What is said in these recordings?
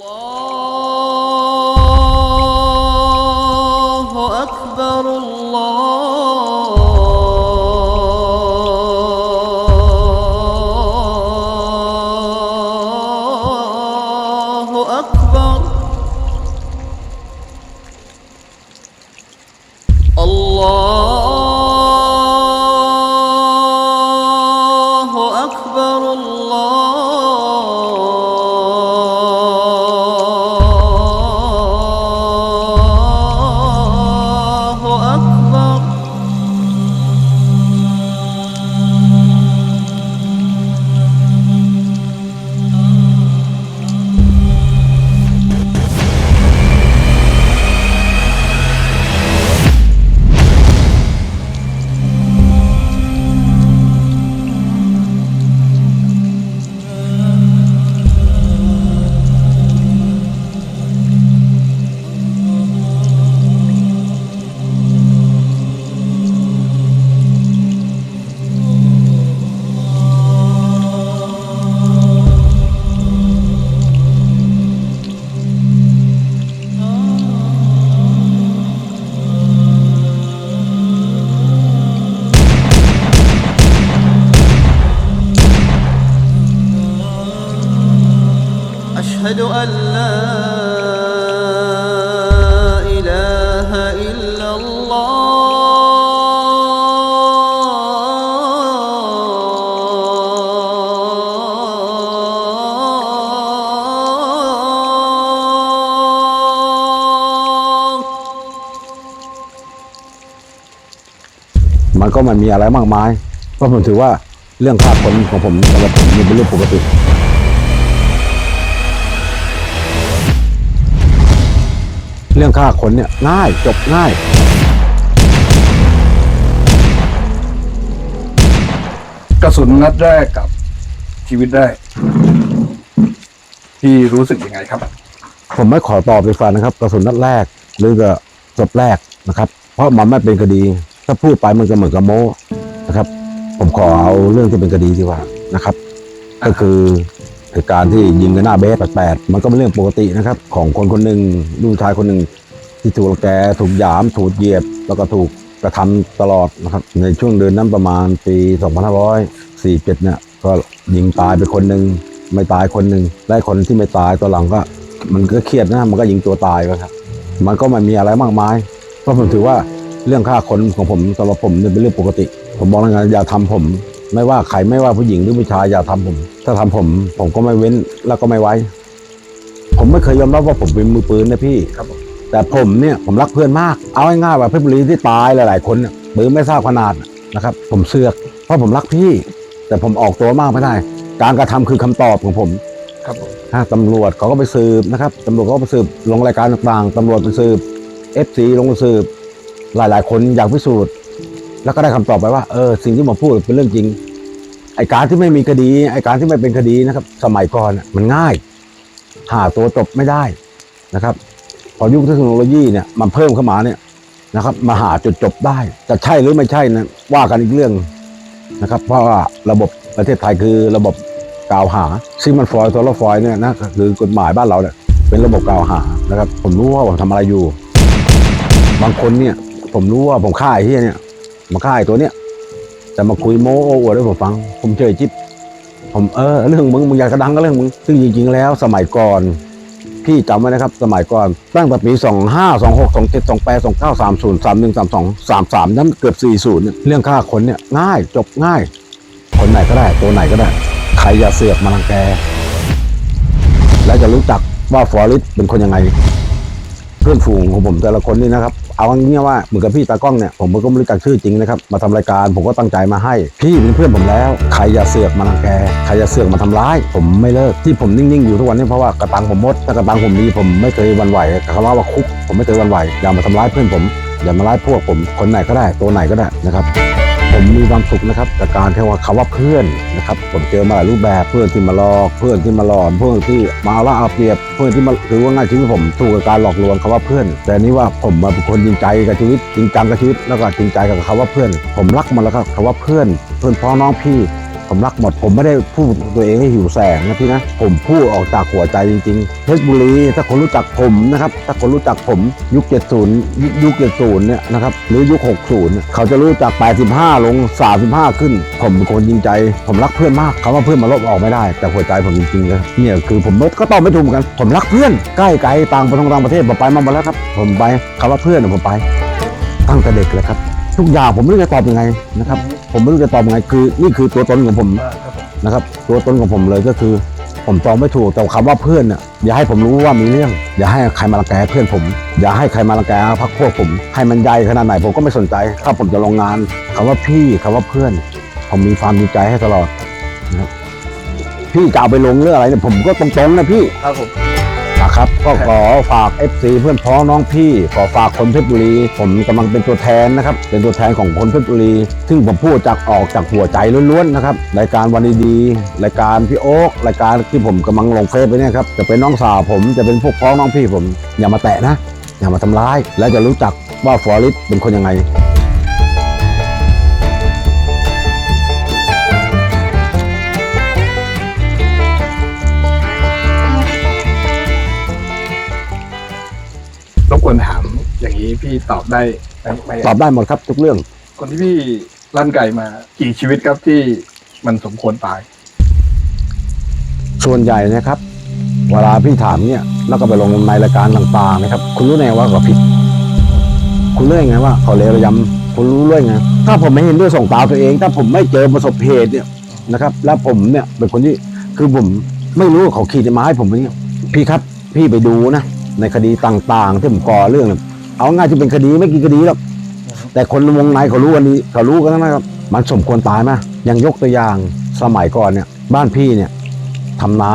Allah. มันก็ไมันมีอะไรมากมาย เพราะผมถือว่าเรื่องฆ่าคนของผมสำหรับผมมันเป็นเรื่องปกติเรื่องฆ่าคนเนี่ยง่ายจบง่าย กระสุนนัดแรกกับชีวิตแรกที่รู้สึกยังไงครับ ผมไม่ขอตอบดีกว่านะครับ กระสุนนัดแรกหรือกับศพแรกนะครับ เพราะมันไม่เป็นคดี ถ้าพูดไปมันก็เหมือนกับโม้นะครับ ผมขอเอาเรื่องที่เป็นคดีดีกว่านะครับ ก็คือเหตุการณ์ที่ยิงกันหน้าเบสแปดมันก็เป็นเรื่องปกตินะครับ ของคนคนหนึ่งลูกชายคนหนึ่งที่ถูกรังแกถูกหยาม ถูกเหยียบ แล้วก็ถูกกระทำตลอดนะครับ ในช่วงเดือนนั้นประมาณปี 2547 เนี่ย ก็ยิงตายไปคนหนึ่งไม่ตายคนหนึ่งและคนที่ไม่ตายตอนหลังก็ มันก็เครียดนะมันก็ยิงตัวตายไปครับ มันก็ไมันมีอะไรมากมาย เพราะผมถือว่า เรื่องฆ่าคนของผมสำหรับผมเนี่ยเป็นเรื่องปกติ ผมบอกแล้วไงอย่าทำผม ไม่ว่าใครไม่ว่าผู้หญิงหรือผู้ชายอย่าทำผม ถ้าทำผม ผมก็ไม่เว้นแล้วก็ไม่ไว้ ผมไม่เคยยอมรับว่าผมเป็นมือปืนนะพี่ครับผมแต่ผมเนี่ยผมรักเพื่อนมาก เอาง่ายๆว่าเพชรบุรีที่ตายหลาย ๆ คนเนี่ยปืนไม่ทราบขนาดนะครับ ผมเสือกเพราะผมรักพี่ แต่ผมออกตัวมากไม่ได้ การกระทำคือคำตอบของผมครับผมถ้าตำรวจเขาก็ไปสืบนะครับตำรวจเขาก็ไปสืบลงรายการต่างๆตำรวจไปสืบเอฟซีลงไปสืบ หลายๆ คนอยากพิสูจน์ แล้วก็ได้คำตอบไปว่าเออสิ่งที่ผมพูดเป็นเรื่องจริง ไอการที่ไม่มีคดี ไอการที่ไม่เป็นคดีนะครับ สมัยก่อนมันง่าย หาตัวจบไม่ได้นะครับ พอยุคเทคโนโลยีเนี่ยมันเพิ่มเข้ามาเนี่ยนะครับมาหาจุดจบได้จะใช่หรือไม่ใช่นะว่ากันอีกเรื่องนะครับ เพราะว่าระบบประเทศไทยคือระบบกล่าวหาซิมันฟอยตัวละฟอยเนี่ยนะคือกฎหมายบ้านเราเนี่ยเป็นระบบกล่าวหานะครับ ผมรู้ว่าผมทำอะไรอยู่ บางคนเนี่ย ผมรู้ว่าผมฆ่าไอ้เฮียเนี่ย มาฆ่าไอ้ตัวเนี้ยแต่มาคุยโม้โอ้อวดให้ผมฟัง ผมเฉยจิ๊บผมเออเรื่องมึงมึงอยากจะดังก็เรื่องมึงซึ่งจริง ๆ แล้วสมัยก่อน พี่จำไว้นะครับ สมัยก่อนตั้งแต่ปี25 26 27 28 29 30 31 32 33 นั้นเกือบ 40เนี่ยเรื่องฆ่าคนเนี่ยง่ายจบง่าย คนไหนก็ได้ ตัวไหนก็ได้ ใครอย่าเสือกมาลังแก และจะรู้จักว่าฟอริสเป็นคนยังไง เพื่อนฝูงของผมแต่ละคนนี่นะครับ เอางี้ว่าเหมือนกับพี่ตากล้องเนี่ยผมก็ไม่รู้จักชื่อจริงนะครับมาทำรายการผมก็ตั้งใจมาให้ พี่เป็นเพื่อนผมแล้ว ใครอย่าเสือกมาลังแกใครอย่าเสือกมาทำร้าย ผมไม่เลิกที่ผมนิ่งๆอยู่ทุกวันนี้เพราะว่ากระตังผมหมดถ้ากระตังผมมีผมไม่เคยวันไหวกับเขาเล่าว่าคุก ผมไม่เคยวันไหวอย่ามาทำร้ายเพื่อนผมอย่ามาร้ายพวกผมคนไหนก็ได้ตัวไหนก็ได้นะครับ ผมมีความสุขนะครับกับการที่ว่าคำว่าเพื่อนนะครับผมเจอมาหลายรูปแบบเพื่อนที่มาหลอก เพื่อนที่มาหลอนเพื่อนที่มาเอาละเอาเปรียบ เพื่อนที่มาถือว่าง่ายชีวิตผมถูกกับการหลอกลวงคำว่าเพื่อน แต่นี่ว่าผมมาเป็นคนจริงใจกับชีวิตจริงจังกับชีวิตแล้วก็จริงใจกับคำว่าเพื่อน ผมรักมันแล้วครับคำว่าเพื่อน เพื่อนพ้องน้องพี่ ผมรักหมด ผมไม่ได้พูดตัวเองให้หิวแสงนะพี่นะ ผมพูดออกจากหัวใจจริงๆเพชรบุรีถ้าคนรู้จักผมนะครับ ถ้าคนรู้จักผมยุค 70 ยุค 70 เนี่ยนะครับหรือยุค 60เนี่ยเขาจะรู้จัก 85 ลง 35 ขึ้น ผมเป็นคนจริงใจ ผมรักเพื่อนมากคำว่าเพื่อนมาลบออกไม่ได้ แต่หัวใจผมจริงๆเลยเนี่ยคือผมก็ตอบไม่ถูกกัน ผมรักเพื่อนใกล้ไกลต่างประเทศต่างประเทศผมไปมาหมดแล้วครับ ผมไปคำว่าเพื่อนผมไป ตั้งแต่เด็กเลยครับ ทุกอย่างผมไม่รู้จะตอบยังไงนะครับ ผมไม่รู้จะตอบยังไงคือนี่คือตัวตนของผมนะครับ ตัวตนของผมเลยก็คือ ผมตอบไม่ถูกแต่คำว่าเพื่อนน่ะอย่าให้ผมรู้ว่ามีเรื่อง อย่าให้ใครมารังแกเพื่อนผม อย่าให้ใครมารังแกพักพวกผม ให้มันใหญ่ขนาดไหนผมก็ไม่สนใจ ถ้าผมจะลงงานคำว่าพี่คำว่าเพื่อน ผมมีความดีใจให้ตลอดนะครับพี่จะเอาไปลงเรื่องอะไรเนี่ยผมก็ตรงๆนะพี่ครับผม นะครับ ก็ขอฝาก FC เพื่อนพ้องน้องพี่ ขอฝากคนเพชรบุรี ผมกำลังเป็นตัวแทนนะครับ เป็นตัวแทนของคนเพชรบุรี ซึ่งผมพูดจากออกจากหัวใจล้วนๆนะครับ รายการวันดีๆ รายการพี่โอ๊ครายการที่ผมกำลังลงเฟซไปเนี่ยครับ จะเป็นน้องสาวผม จะเป็นพวกพ้องน้องพี่ผม อย่ามาแตะนะ อย่ามาทำร้าย และจะรู้จักว่าฟอริสเป็นคนยังไง วนถามอย่างนี้พี่ตอบได้ไหมไหมตอบได้หมดครับ ทุกเรื่อง คนที่พี่ลั่นไก่มากี่ชีวิตครับที่มันสมควรตาย ส่วนใหญ่นะครับ เวลาพี่ถามเนี่ยแล้วก็ไปลงในรายการต่างๆนะครับ คุณรู้ไงว่าเขาผิด คุณรู้ได้ไงว่าเขาเลวระยำคุณรู้ด้วยไงถ้าผมไม่เห็นด้วยส่งตาตัวเอง ถ้าผมไม่เจอประสบเหตุเนี่ยนะครับ แล้วผมเนี่ยเป็นคนที่คือผมไม่รู้ว่าเขาขีดมาให้ผมอย่างเงี้ยพี่ครับ พี่ไปดูนะ ในคดีต่างๆที่ผมก่อเรื่องเนี่ยเอาง่ายที่เป็นคดีไม่กี่คดีหรอกแต่คนวงในเขารู้กันนี้เขารู้กันนะครับ มันสมควรตายไหมอย่างยกตัวอย่างสมัยก่อนเนี่ย บ้านพี่เนี่ยทำนา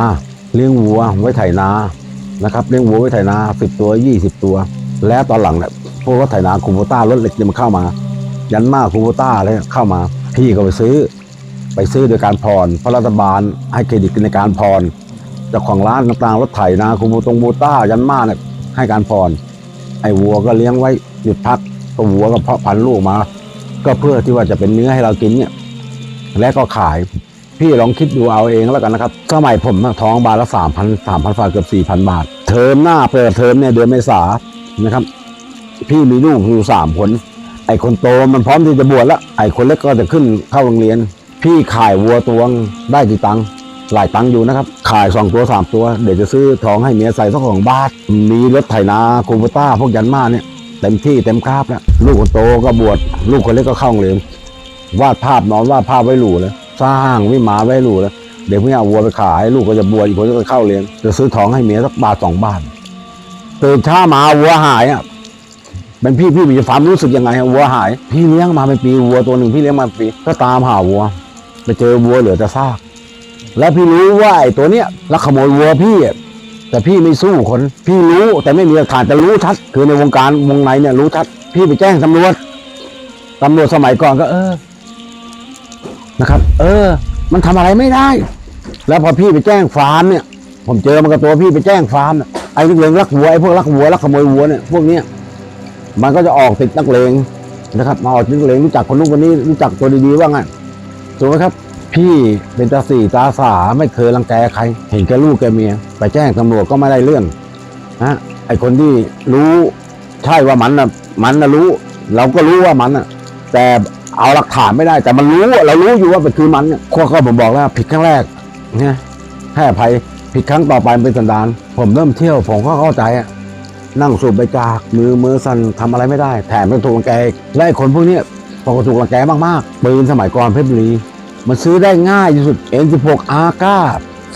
เลี้ยงวัวไว้ไถนานะครับเลี้ยงวัวไว้ไถนาสิบตัวยี่สิบตัว แล้วตอนหลังเนี่ยพวกรถไถนาคูโบต้ารถเหล็กเนี่ยมันเข้ามา ยันมาคูโบต้าอะไรเข้ามา พี่ก็ไปซื้อ ไปซื้อโดยการผ่อนเพราะรัฐบาลให้เครดิตในการผ่อน จ้าของร้านต่างๆรถไถนาคูโบตงโบต้ายันมาเนี่ยให้การผ่อนไอ้วัวก็เลี้ยงไว้หยุดพักตัววัวก็เพาะพันธุ์ลูกมา ก็เพื่อที่ว่าจะเป็นเนื้อให้เรากินเนี่ยและก็ขาย พี่ลองคิดดูเอาเองแล้วกันนะครับ สมัยผมท้องบาทละสามพันสามพันฝาเกือบสี่พันบาท เทอมหน้าเปิดเทอมเนี่ยเดือนเมษานะครับ พี่มีลูกอยู่สามคนไอ้คนโตมันพร้อมที่จะบวชแล้วไอ้คนเล็กก็จะขึ้นเข้าโรงเรียน พี่ขายวัวตัวงได้กี่ตังค์ หลายตังค์อยู่นะครับ ขายสองตัวสามตัว เดี๋ยวจะซื้อทองให้เมียใส่สักของบาท มีรถไถนาคูโบต้าพวกยันมาเนี่ยเต็มที่เต็มคาบแล้วลูกคนโตก็บวชลูกคนเล็กก็เข้าเรียนวาดภาพนอนวาดภาพไว้หรูเลยสร้างวิมานไว้หรูเลยเดี๋ยวพี่เอาวัวไปขายลูกก็จะบวชอีกคนก็จะเข้าเรียนจะซื้อทองให้เมียสักบาทสองบาทตื่นเช้ามาวัวหายอะเป็นพี่พี่มีความรู้สึกยังไงอะวัวหาย พี่เลี้ยงมาเป็นปีวัวตัวหนึ่งพี่เลี้ยงมาปีก็ตามหาวัวไปเจอวัวเหลือแต่ซาก แล้วพี่รู้ว่าไอ้ตัวเนี้ยลักขโมยวัวพี่แต่พี่ไม่สู้คน พี่รู้แต่ไม่มีหลักฐานแต่รู้ชัด คือในวงการวงในเนี่ยรู้ชัด พี่ไปแจ้งตำรวจตำรวจสมัยก่อนก็ เออ นะครับ เออ มันทำอะไรไม่ได้ แล้วพอพี่ไปแจ้งฟาร์มเนี่ย ผมเจอมันกับตัวพี่ไปแจ้งฟาร์มไอ้นักเลงรักวัวไอ้พวกรักวัวรักขโมยวัวเนี่ยพวกเนี้ยมันก็จะออกติดนักเลงนะครับ มาออกติดนักเลงรู้จักคนนู้นคนนี้รู้จักตัวดีๆว่าไงถูกไหมครับ พี่เป็นตาสี่ตาสาไม่เคยรังแกใคร เห็นแกลูกแกเมีย ไปแจ้งตำรวจก็ไม่ได้เรื่องนะไอคนที่รู้ใช่ว่ามันนะมันนะรู้ เราก็รู้ว่ามันนะแต่เอาหลักฐานไม่ได้ แต่มันรู้เรารู้อยู่ว่าเป็นคือมันเนี่ยข้อก็ผมบอกแล้วผิดครั้งแรกนี่ยให้อภัยผิดครั้งต่อไปเป็นสันดาน ผมเริ่มเที่ยวผมก็เข้าใจอะนั่งสูบไปจากมือมือสั่นทำอะไรไม่ได้ แถมเป็นถูกรังแกอีกและไอคนพวกนี้พอถูกรังแกมากๆปืนสมัยก่อนเพชรบุรี มันซื้อได้ง่ายที่สุด N16 อาก้า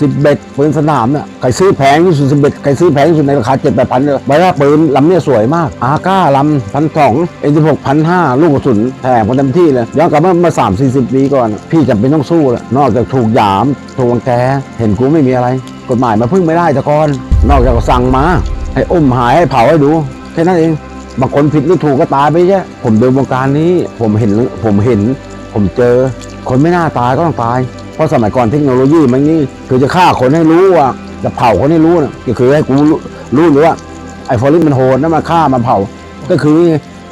สิบเบ็ดปืนสนามเนี่ยใครซื้อแพงที่สุดสิบเบ็ดใครซื้อแพงที่สุดในราคาเจ็ดแปดพันเนี่ยใบว่าปืนลำเนี่ยสวยมากอาก้าลำพันสอง N16 พันห้าลูกกระสุนแถมกันเต็มที่เลยย้อนกลับมาเมื่อสามสี่สิบปีก่อน พี่จำเป็นต้องสู้แหละนอกจากถูกหยามถูกรังแกเห็นกูไม่มีอะไร กฎหมายมาพึ่งไม่ได้ต่ก่อนนอกจากสั่งมาให้อุ้มหายให้เผาให้ดูแค่นั้นเองบางคนผิดหรือถูกก็ตายไปใช่ผมเดินวงการนี้ผมเห็นผมเห็น ผมเจอ คนไม่น่าตายก็ต้องตาย เพราะสมัยก่อนเทคโนโลยีมันนี่คือจะฆ่าคนให้รู้ว่าจะเผาคนให้รู้นะก็คือให้กูรู้รู้หรือว่าไอ้ฟอริสมันโหดนะมาฆ่ามาเผา ก็คือ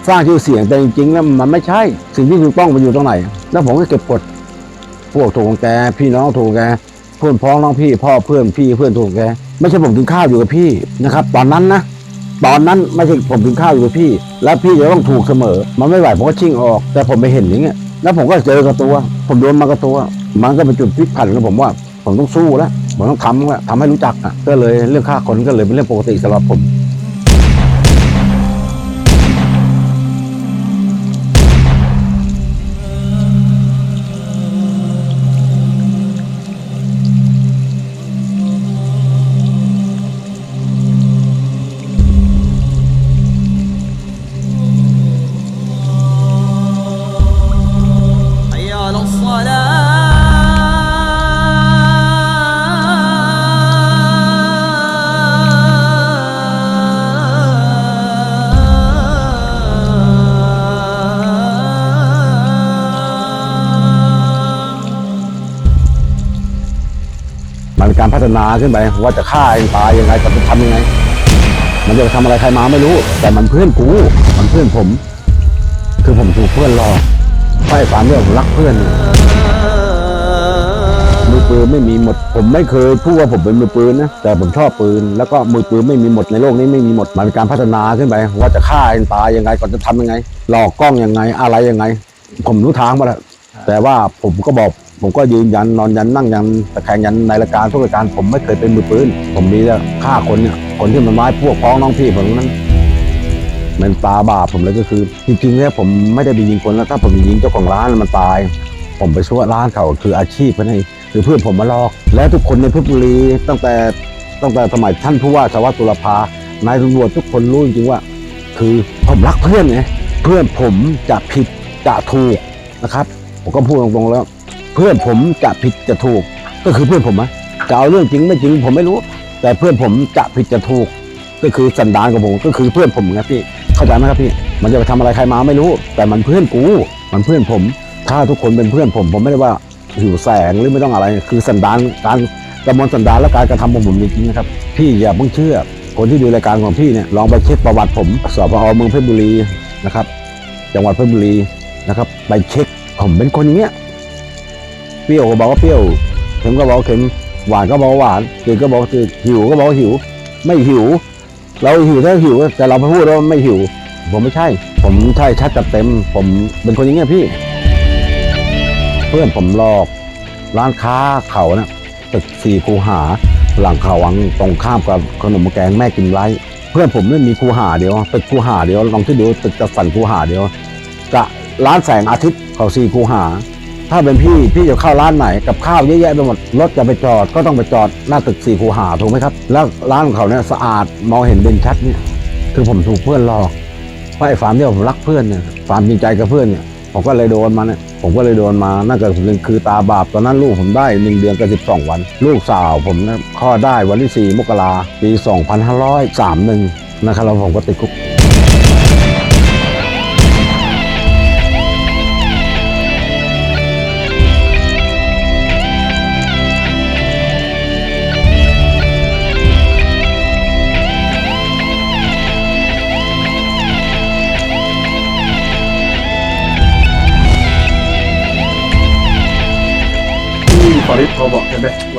สร้างชื่อเสียงแต่จริงๆแล้วมันไม่ใช่สิ่งที่ถูกต้องมันอยู่ตรงไหน แล้วผมก็เก็บกดพวกถูกแกพี่น้องถูกแกเพื่อนพ้องน้องพี่พ่อเพื่อนพี่เพื่อนถูกแกไม่ใช่ผมกินข้าวอยู่กับพี่นะครับ ตอนนั้นนะตอนนั้นไม่ใช่ผมกินข้าวอยู่กับพี่ แล้วพี่จะต้องถูกเสมอ มันไม่ไหวผมก็ชิ่งออก แต่ผมไปเห็นอย่างเงี้ย แล้วผมก็เจอกับตัว ผมโดนมากับตัว มันก็เป็นจุดพลิกผันกับผมว่า ผมต้องสู้แล้วผมต้องทำแล้วทำให้รู้จักอะก็เลยเรื่องฆ่าคนก็เลยเป็นเรื่องปกติสำหรับผม พัฒนาขึ้นไปว่าจะฆ่าเองตายยังไงจะทำยังไง มันจะไปทำอะไรใครมาไม่รู้ แต่มันเพื่อนกูมันเพื่อนผม คือผมถูกเพื่อนหลอกไฟฝันเรื่องรักเพื่อนมือปืนไม่มีหมด ผมไม่เคยพูดว่าผมเป็นมือปืนนะแต่ผมชอบปืน แล้วก็มือปืนไม่มีหมดในโลกนี้ไม่มีหมดมันเป็นการพัฒนาขึ้นไปว่าจะฆ่าเองตายยังไงก่อนจะทำยังไง หลอกกล้องยังไงอะไรยังไง ผมรู้ทางมาแล้วแต่ว่าผมก็บอก ผมก็ยืนยันนอนยันนั่งยันตะแคงยันในรายการทุกรายการผมไม่เคยเป็นมือปืนผมมีแต่ฆ่าคนเนี่ยคนที่มันไม้พวกพ้องน้องพี่ผมนั้นมันตาบาปผมเลยก็คือ จริงๆเนี่ยผมไม่ได้ไปยิงคนแล้วถ้าผมยิงเจ้าของร้านมันตาย ผมไปช่วยร้านเขาคืออาชีพเขานี่คือเพื่อนผมมาลอก และทุกคนในเพชรบุรีตั้งแต่ตั้งแต่สมัยท่านผู้ว่าชาวตุลภานายตำรวจทุกคนรู้จริงว่า คือผมรักเพื่อนไงเพื่อนผมจะผิดจะถูกนะครับ ผมก็พูดตรงๆแล้ว พื่อนผมจะผิดจะถูก ก็คือเพื่อนผมอะจะเอาเรื่องจริงไม่จริงผมไม่รู้ แต่เพื่อนผมจะผิดจะถูก ก็คือสันดานของผมก็คือเพื่อนผมไงพี่เข้าใจไหมครับพี่มันจะไปทำอะไรใครมาไม่รู้ แต่มันเพื่อนกู มันเพื่อนผม ถ้าทุกคนเป็นเพื่อนผม ผมไม่ได้ว่าหิวแสงหรือไม่ต้องอะไร คือสันดานการกระมวลสันดานและการกระทำของผมจริงๆนะครับพี่อย่าเพิ่งเชื่อ คนที่ดูรายการของพี่เนี่ยลองไปเช็คประวัติผมสพอเมืองเพชรบุรีนะครับจังหวัดเพชรบุรีนะครับไปเช็คผมเป็นคนอย่างเงี้ย รี้ยวก็บอกว่าเปรี้ยวเค็มก็บอกเค็มหวานก็บอกว่าหวานจืดก็บอกจืดหิวก็บอกว่าหิว ไม่หิว เราหิวถ้าหิว แต่เราไปพูดว่าไม่หิว ผมไม่ใช่ ผมใช่ชัดจัดเต็ม ผมเป็นคนอย่างเงี้ยพี่ เพื่อนผมหลอกร้านค้าเขานะตึกสี่คูหา หลังเขาวังตรงข้ามกับขนมแกงแม่กินไรเพื่อนผมไม่มีคูหาเดียวตึกคูหาเดียวลองคิดดูตึกจัดสรรคูหาเดียวกับร้านแสงอาทิตย์เขาสี่คูหา ถ้าเป็นพี่พี่จะเข้าร้านไหนกับข้าวเยอะแยะไปหมดรถจะไปจอดก็ต้องไปจอดหน้าตึกสี่คูหาถูกไหมครับ แล้วร้านของเขาเนี่ยสะอาดมองเห็นเด่นชัดเนี่ยคือผมถูกเพื่อนหลอกเพราะไอ้ฟาร์มที่ผมรักเพื่อนเนี่ยฟาร์มจริงใจกับเพื่อนเนี่ยผมก็เลยโดนมาเนี่ยผมก็เลยโดนมานั่นก็คือตาบาปตอนนั้นลูกผมได้หนึ่งเดือนกับสิบสองวัน ลูกสาวผมนะคลอได้วันที่สี่มกราปีสองพันห้าร้อยสามหนึ่งนะครับแล้วผมก็ติดคุก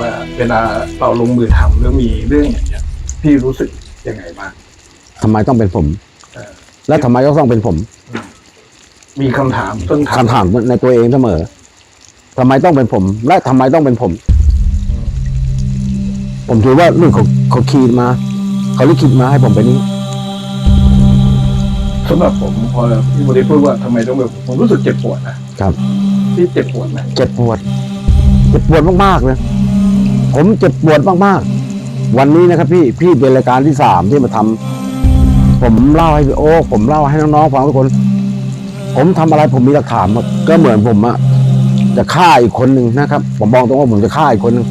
ว่าเวลาเราลงมือทำหรือมีเรื่องอย่างเงี้ยพี่รู้สึกยังไงบ้างทำไมต้องเป็นผม เออและทำไมต้องเป็นผมมีคำถามต้นคำถามในตัวเองเสมอทำไมต้องเป็นผม และทำไมต้องเป็นผม ผมถือว่าลูกเขาเขาขีดมา เขาลิขิตมาให้ผมเป็นนี้ สำหรับผมพอพี่บริพูดว่าทำไมต้องแบบผมรู้สึกเจ็บปวดนะครับพี่เจ็บปวดไหมเจ็บปวดเจ็บปวดมากๆเลย ผมเจ็บปวดมากๆ วันนี้นะครับพี่พี่เป็นรายการที่สามที่มาทำผมเล่าให้โอ๊คผมเล่าให้น้องๆฟังทุกคน ผมทำอะไรผมมีหลักฐานหมดก็เหมือนผมอะจะฆ่าอีกคนหนึ่งนะครับ ผมบอกตรงว่าผมจะฆ่าอีกคนหนึ่ง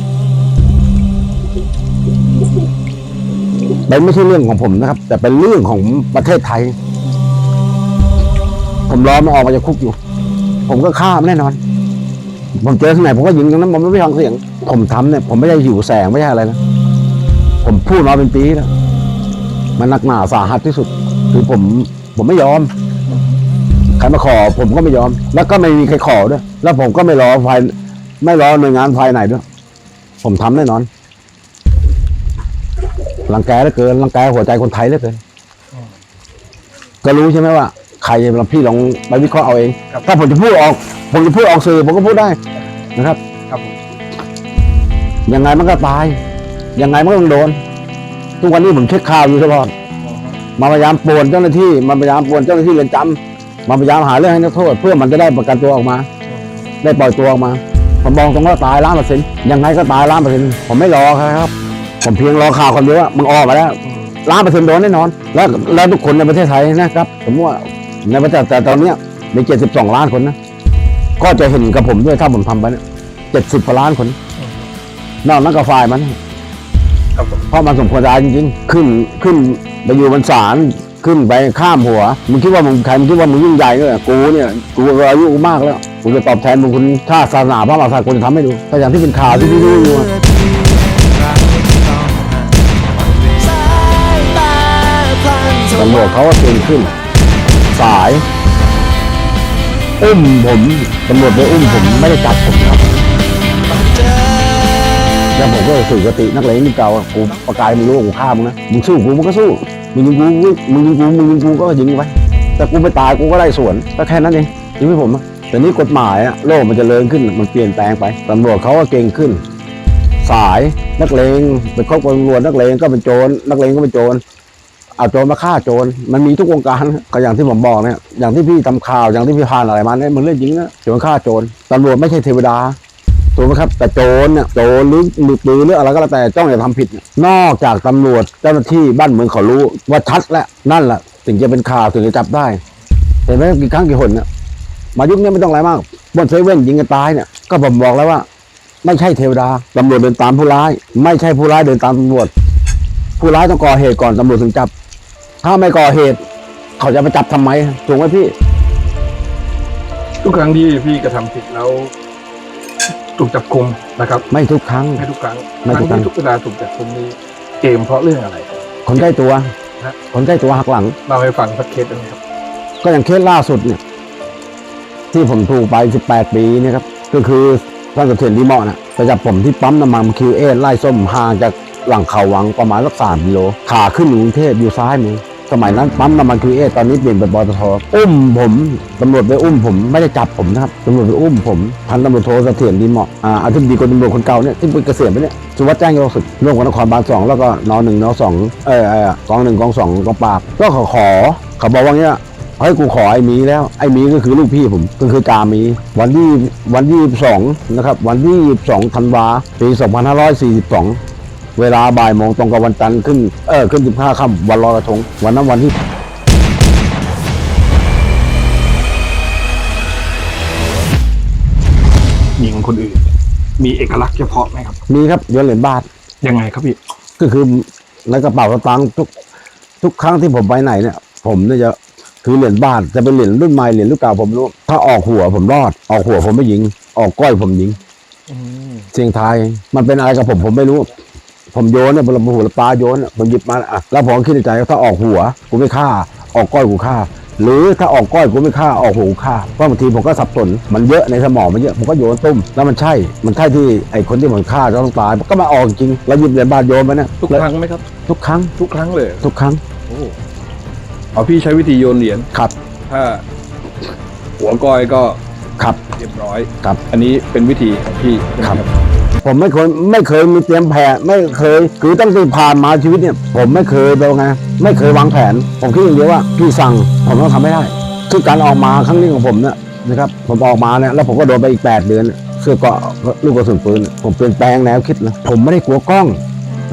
เป็นไม่ใช่เรื่องของผมนะครับ แต่เป็นเรื่องของประเทศไทย ผมรอมันออกมาจากคุกอยู่ ผมก็ฆ่ามันแน่นอน ผมเจอที่ไหนผมก็ยิงตรงนั้นผมไม่ฟังเสียง ผมทำเนี่ย ผมไม่ได้หิวแสงไม่ใช่อะไรนะ ผมพูดมาเป็นปีแล้วมันหนักหนาสาหัสที่สุด คือผมผมไม่ยอมใครมาขอ ผมก็ไม่ยอม แล้วก็ไม่มีใครขอด้วย แล้วผมก็ไม่รอภายไม่รอหน่วยงานภายไหนด้วย ผมทำแน่นอนรังแกเหลือเกินรังแกหัวใจคนไทยเหลือเกินก็รู้ใช่ไหมว่าใครลองพี่ลองไปวิเคราะห์เอาเอง ถ้าผมจะพูดออก ผมจะพูดออกสื่อผมก็พูดได้นะครับ ยังไงมันก็ตาย ยังไงมันก็ต้องโดน ทุกวันนี้ผมเช็คข่าวอยู่ตลอดมาพยายามป่วนเจ้าหน้าที่มาพยายามป่วนเจ้าหน้าที่เรือนจำมาพยายามหาเรื่องให้นักโทษ เพื่อมันจะได้ประกันตัวออกมา ได้ปล่อยตัวออกมา ผมบอกตรงว่าตายล้านเปอร์เซ็นต์ยังไงก็ตายล้านเปอร์เซ็นต์ผมไม่รอครับ ผมเพียงรอข่าวคนเดียวว่ามึงออกมาแล้วล้านเปอร์เซ็นต์โดนแน่นอน แล้วแล้วทุกคนในประเทศไทยนะครับสมมติว่าในประเทศแต่ตอนนี้มีเจ็ดสิบสองล้านคนนะก็จะเห็นกับผมด้วยถ้าผมทำไปเนี่ยเจ็ดสิบกว่าล้านคน นอกนั้นก็ฝ่ายมันครับผมเพราะมันสมควรตายจริงๆขึ้นขึ้นไปอยู่บนศาลขึ้นไปข้ามหัวมึงคิดว่ามึงใครมึงคิดว่ามึงยิ่งใหญ่เนี่ยกูเนี่ยกูก็อายุมากแล้วกูจะตอบแทนมึงคุณถ้าศาสนาพระมหากษัตริย์กูจะทำให้ดูถ้าอย่างที่เป็นข่าวที่พี่รู้อยู่อะตำรวจเขาก็เก่งขึ้น สาย อุ้มผมตำรวจไปอุ้มผมไม่ได้จับผมครับ แล้วผมก็สื่อกตินักเลงนี่เก่าอะกูประกายมึงรู้ว่ากูฆ่ามึงนะมึงสู้กูมึงก็สู้มึงยิงกูมึงยิงกูมึงยิงกูก็ยิงไปแต่กูไม่ตายกูก็ได้สวนก็แค่นั้นเองชีวิตผมอะแต่นี่กฎหมายอะโลกมันจะเริญขึ้นมันเปลี่ยนแปลงไปตำรวจเขาก็เก่งขึ้น สายนักเลงไปคบกับตำรวจนักเลงก็เป็นโจรนักเลงก็เป็นโจรเอาโจรมาฆ่าโจร มันมีทุกวงการก็อย่างที่ผมบอกเนี่ย อย่างที่พี่ทำข่าว อย่างที่พี่ผ่านอะไรมาเนี่ยมันเรื่องจริงนะโจรฆ่าโจรตำรวจไม่ใช่เทวดา ถูกไหมครับแต่โจรเนี่ยโจรหรือมือปืนหรืออะไรก็แล้วแต่จ้องจะทำผิดเนี่ยนอกจากตำรวจเจ้าหน้าที่บ้านเมืองเขารู้ว่าชัดแล้วนั่นแหละถึงจะเป็นข่าวถึงจะจับได้ เห็นไหมกี่ครั้งกี่หนเนี่ยมายุคนี้ไม่ต้องอะไรมากบนเซเว่นยิงกันตายเนี่ยก็ผมบอกแล้วว่า ไม่ใช่เทวดาตำรวจเดินตามผู้ร้าย ไม่ใช่ผู้ร้ายเดินตามตำรวจ ผู้ร้ายต้องก่อเหตุก่อนตำรวจถึงจับ ถ้าไม่ก่อเหตุ เขาจะมาจับทำไมถูกไหมพี่ ทุกครั้งที่พี่กระทำผิดแล้ว ถูกจับคุมนะครับไม่ทุกครั้ง ไม่ทุกครั้งไม่คทุรั้กงครั้งที่ทุกเวลาถูกจับคุมนี้เกมเพราะเรื่องอะไรครับคนใกล้ตัว ฮะ คนใกล้ตัวหักหลังเล่าให้ฟังสักเคสได้ไหมครับก็อย่างเคสล่าสุดเนี่ย ที่ผมถูกไป 18 ปีเนะครับ ก็คือท่านเสถียรดีเหมาะนะไปจับผมที่ปั๊มน้ำมันคิวเอไล่ส้มห่างจากหลังเขาวังประมาณสักสามกิโลขาขึ้นกรุงเทพอยู่ซ้ายมือ สมัยนั้นปั๊มน้ำมันคิวเอตอนนี้เปลี่ยนเป็นปตทอุ้มผมตำรวจไปอุ้มผมไม่ได้จับผมนะครับตำรวจไปอุ้มผมพันตำรวจโทเสถียรดีเหมาะอ่าอธิบดีกรมตำรวจคนเก่าเนี่ยที่เป็นเกษียณไปเนี่ยสุวัสด์แจ้งยศศึกร่วมกับนครบาลสองแล้วก็นหนึ่งนสองเออเออกองหนึ่งกองสองกองปราบก็ขอขอเขาบอกว่าเนี้ยเฮ้กูขอไอ้มีแล้วไอ้มีก็คือลูกพี่ผมก็คือจามี วันที่วันที่สองนะครับวันที่สองธันวาปีสองพันห้าร้อยสี่สิบสอง เวลาบ่ายโมงตรงกับวันจันทร์ขึ้น เออขึ้นสิบห้าค่ำวันลอยกระทง วันนั้นวันที่ ยิงคนอื่น มีเอกลักษณ์เฉพาะไหมครับ มีครับโยนเหรียญบาท ยังไงครับพี่ ก็คือในกระเป๋าสตางค์ทุก ทุกครั้งที่ผมไปไหนเนี่ย ผมเนี่ยจะคือเหรียญบาทจะเป็นเหรียญรุ่นใหม่เหรียญรุ่นเก่าผมไม่รู้ ถ้าออกหัวผมรอด ออกหัวผมไม่ยิง ออกก้อยผมยิงเสียงไทายมันเป็นอะไรกับผมผมไม่รู้ ผมโยนเนี่ยผมหัวปลาโยนเนี่ยผมหยิบมาอะแล้วผมคิดในใจว่าถ้าออกหัวกูไม่ฆ่า ออกก้อยกูฆ่า หรือถ้าออกก้อยกูไม่ฆ่าออกหัวกูฆ่าเพราะบางทีผมก็สับสนมันเยอะในสมองมันเยอะผมก็โยนตุ้มแล้วมันใช่มันใช่ที่ไอ้คนที่ผมฆ่าจะต้องตายก็มาออกจริงแล้วหยิบเหรียญบาทโยนไปเนี่ยทุกครั้งไหมครับ ทุกครั้งทุกครั้งเลยทุกครั้งโอ้เอาพี่ใช้วิธีโยนเหรียญครับถ้าหัวก้อยก็ครับเรียบร้อยครับ อันนี้เป็นวิธีของพี่ใช่ไหมครับ ผมไม่เคยไม่เคยมีเตรียมแผนไม่เคย คือตั้งแต่ผ่านมาชีวิตเนี่ย ผมไม่เคยแบบไงไม่เคยวางแผน ผมคิดอย่างเดียวว่าพี่สั่งผมต้องทำให้ได้คือการออกมาครั้งนี้ของผมเนี่ยนะครับผมออกมาเนี่ยแล้วผมก็โดนไปอีก 8 เดือนเสื้อเกาะลูกกระสุนปืนผมเปลี่ยนแปลงแนวคิดนะผมไม่ได้กลัวกล้อง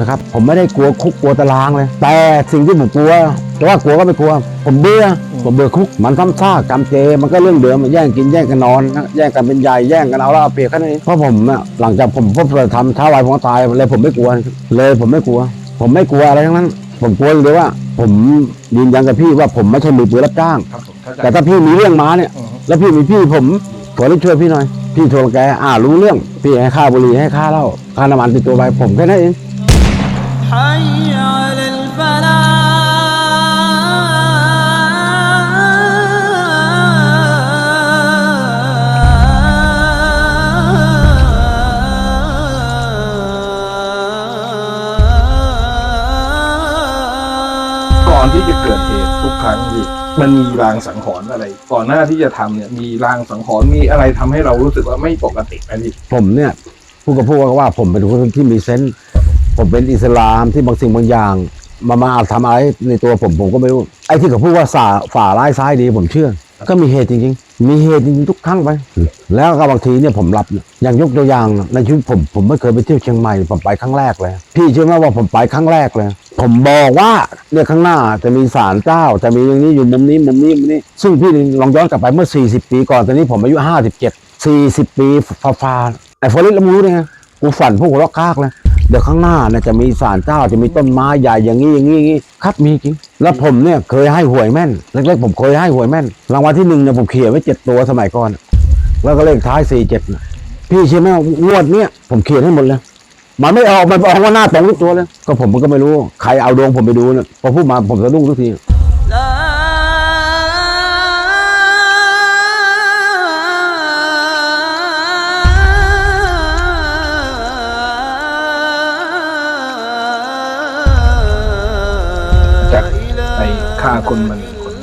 นะครับผมไม่ได้กลัวคุกกลัวตารางเลย แต่สิ่งที่ผมกลัวแต่ว่ากลัวก็ไม่กลัว ผมเบื่อ ผมเบื่อคุกมันซ้ำซากจำเจมันก็เรื่องเดิมแย่งกินแย่งกันนอนนะแย่งกันเป็นใหญ่แย่งกันเอาแล้วเอาเปรียบแค่นั้นเองเพราะผมอะหลังจากผมพบเธอทำท้าวายผมก็ตายเลยผมไม่กลัว เลยผมไม่กลัว ผมไม่กลัวอะไรทั้งนั้น ผมกลัวอย่างเดียวว่า ผมยืนยันกับพี่ว่าผมไม่ใช่มือปืนรับจ้าง ครับผมเข้าใจ แต่ถ้าพี่มีเรื่องมาเนี่ย อือฮึ แล้วพี่มีพี่ผมขอให้ช่วยพี่หน่อย พี่โทรแกอ่ารู้เรื่อง พี่ให้ค่าบุหรี่ให้ค่าเหล้าค่าน้ำมันติดตัวไปผมแค่นั้นเอง حي على الفلاح มันมีรางสังหรณ์อะไร ก่อนหน้าที่จะทำเนี่ยมีรางสังหรณ์มีอะไรทำให้เรารู้สึกว่าไม่ปกติไหมพี่ผมเนี่ยพูดกับพูดว่าผมเป็นคนที่มีเซนส์ผมเป็นอิสลามที่บางสิ่งบางอย่าง มามาทำอะไรในตัวผมผมก็ไม่รู้ไอ้ที่เขาพูดว่าฝ่าฝ่าร้ายซ้ายดีผมเชื่อ ก็มีเหตุจริงๆ มีเหตุจริงๆทุกครั้งไป แล้วก็บางทีเนี่ยผมรับเนี่ยอย่างยกตัวอย่างในชีวิตผมผมไม่เคยไปเที่ยวเชียงใหม่ผมไปครั้งแรกเลย พี่เชื่อไหมว่าผมไปครั้งแรกเลย ผมบอกว่าเนี่ยข้างหน้าจะมีศาลเจ้า จะมีอย่างนี้อยู่มุมนี้มุมนี้มุมนี้ ซึ่งพี่ลองย้อนกลับไปเมื่อ 40 ปีก่อนตอนนี้ผมอายุ 57 40 ปีฟ้าฟ้าไอ้ฟอริสล้วมึงรู้ได้ไงกูฝันพวกหัวเราะกากเลยเดี๋ยวข้างหน้าเนี่ยจะมีศาลเจ้าจะมีต้นไม้ใหญ่อย่างนี้อย่างนี้อย่างนี้ครับมีจริงแล้วผมเนี่ยเคยให้หวยแม่นเล็กๆผมเคยให้หวยแม่นรางวัลที่หนึ่งเนี่ยผมเขียนไว้เจ็ดตัวสมัยก่อน แล้วก็เลขท้ายสี่เจ็ดพี่เชื่อไหมงวดเนี่ยผมเขียนให้หมดเลย มันไม่ออกมันออกว่าหน้าตรงทุกตัวเลย ก็ผมก็ไม่รู้ ใครเอาดวงผมไปดูเนี่ยพอพูดมาผมสะดุ้งทุกที لا จากในฆ่าคนมันคน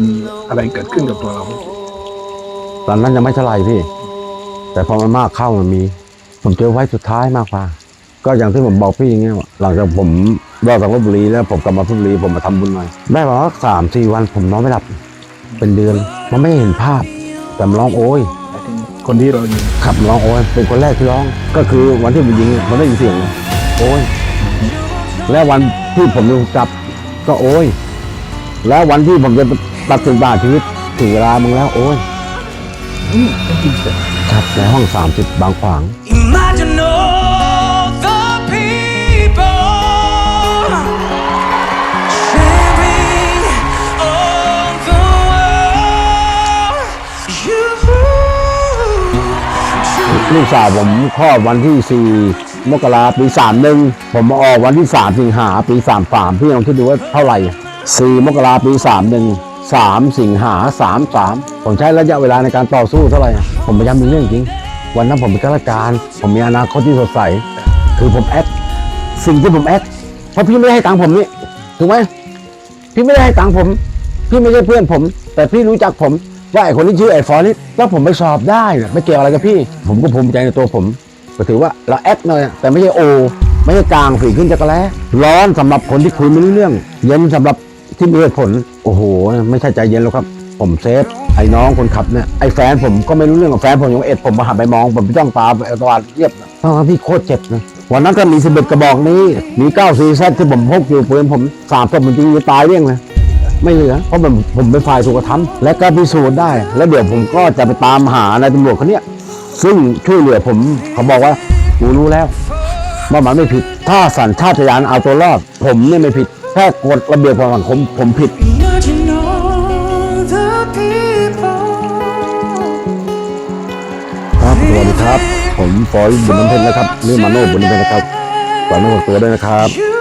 มีอะไรเกิดขึ้นกับตัวเราไหมตอนนั้นยังไม่เท่าไหร่พี่ แต่พอมันมากเข้ามันมี ผมเจอไว้สุดท้ายมากกว่า ก็อย่างที่ผมบอกพี่อย่างเงี้ยว่าหลังจากผมรอดจากลบบุรีแล้วผมกลับมาพุบุรีผมมาทำบุญหน่อย ได้ประมาณสามสี่วันผมนอนไม่หลับเป็นเดือน มันไม่เห็นภาพ แต่มันร้องโอยหมายถึงคนที่เรายิงขับร้องโอยเป็นคนแรกที่ร้อง ก็คือวันที่ผมยิงเนี่ยมันได้ยินเสียงเลยโอยและวันที่ผมถูกจับก็โอยแล้ววันที่ผมจะตัดสินบาชีวิตถึงเวลามึงแล้วโอยอืมเป็นจริงจังครับในห้อง30บางขวาง ลูกสาวผมคลอดวันที่ 4 มกราปี 31 ผมมาออกวันที่ 3 สิงหาปี 33 พี่ลองคิดดูว่าเท่าไหร่ 4 มกราปี 31 3 สิงหา 33 ผมใช้ระยะเวลาในการต่อสู้เท่าไหร่ ผมพยายามมีเรื่องจริง วันนั้นผมเป็นข้าราชการ ผมมีอนาคตที่สดใส คือผมแอคสิ่งที่ผมแอคเพราะพี่ไม่ได้ให้ตังค์ผมนี่ ถูกไหมพี่ไม่ได้ให้ตังค์ผม พี่ไม่ใช่เพื่อนผม แต่พี่รู้จักผม ว่าไอ้คนที่ชื่อไอ้ฟอนี่แล้วผมไปสอบได้เนี่ยไม่เกี่ยวอะไรกับพี่ ผมก็ภูมิใจในตัวผมก็ถือว่าเราแอคหน่อยแต่ไม่ใช่โอ ไม่ใช่กลางฝีขึ้นจักรแล้ร้อนสำหรับคนที่คุยไม่รู้เรื่อง เย็นสำหรับที่มีเหตุผลโอ้โห ไม่ใช่ใจเย็นแล้วครับ ผมเซฟไอ้น้องคนขับเนี่ยไอ้แฟนผมก็ไม่รู้เรื่องกับแฟนผมยังเอ็ดผมมาหันไปมองผมไปจ้องตาไปตวาดเรียบทั้งที่โคตรเจ็บนะวันนั้นก็มีสิบเอ็ดกระบอกนี้มีเก้าซีแซที่ผมพกอยู่ปืนผมสามศพจริงๆจะตายเรื่องเลย ไม่เหลือ เพราะผมผมเป็นฝ่ายถูกกระทำและก็พิสูจน์ได้ แล้วเดี๋ยวผมก็จะไปตามหานายตำรวจคนเนี้ยซึ่งช่วยเหลือผมเขาบอกว่ากูรู้แล้วว่ามันไม่ผิด ถ้าสัญชาตญาณเอาตัวรอด ผมเนี่ยไม่ผิดแค่กฎระเบียบของสังคมผมผิด ครับสวัสดีครับ ผมฟอยบุญน้ำเพชรนะครับนี่มาโน่บุญน้ำเพชรนะครับฝากน้องตัวด้วยนะครับ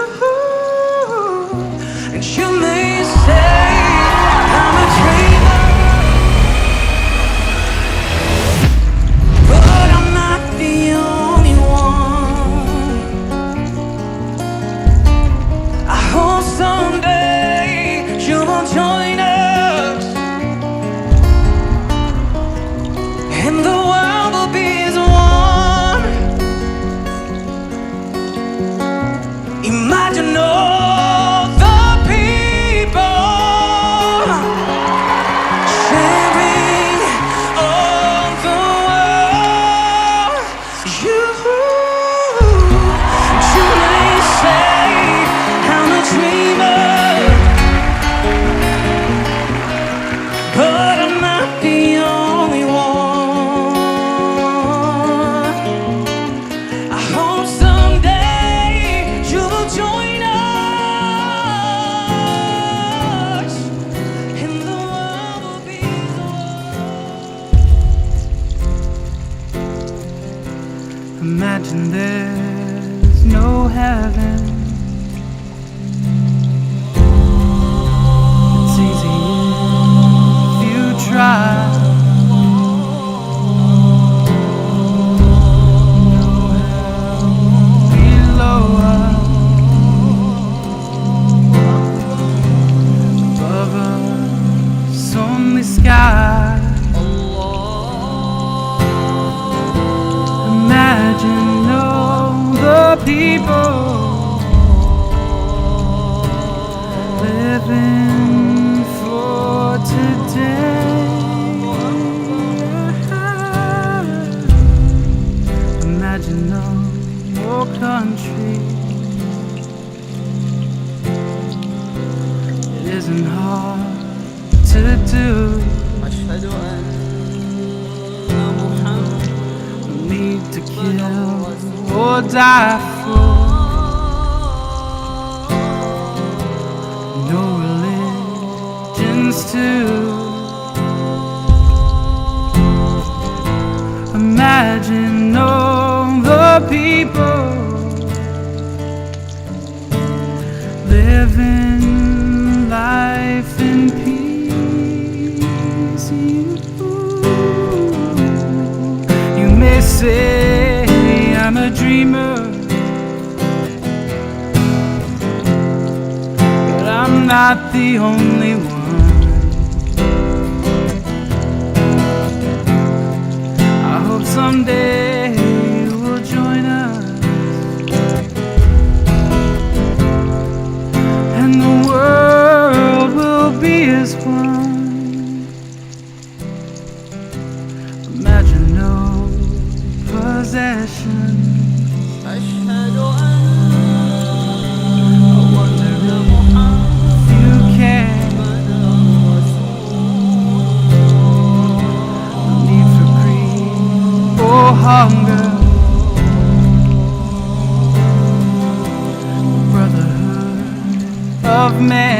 people living for today. Imagine no more country. It isn't hard to do. will die for. No religions to imagine all the people. dreamer, but I'm not the only one. I hope someday. of men.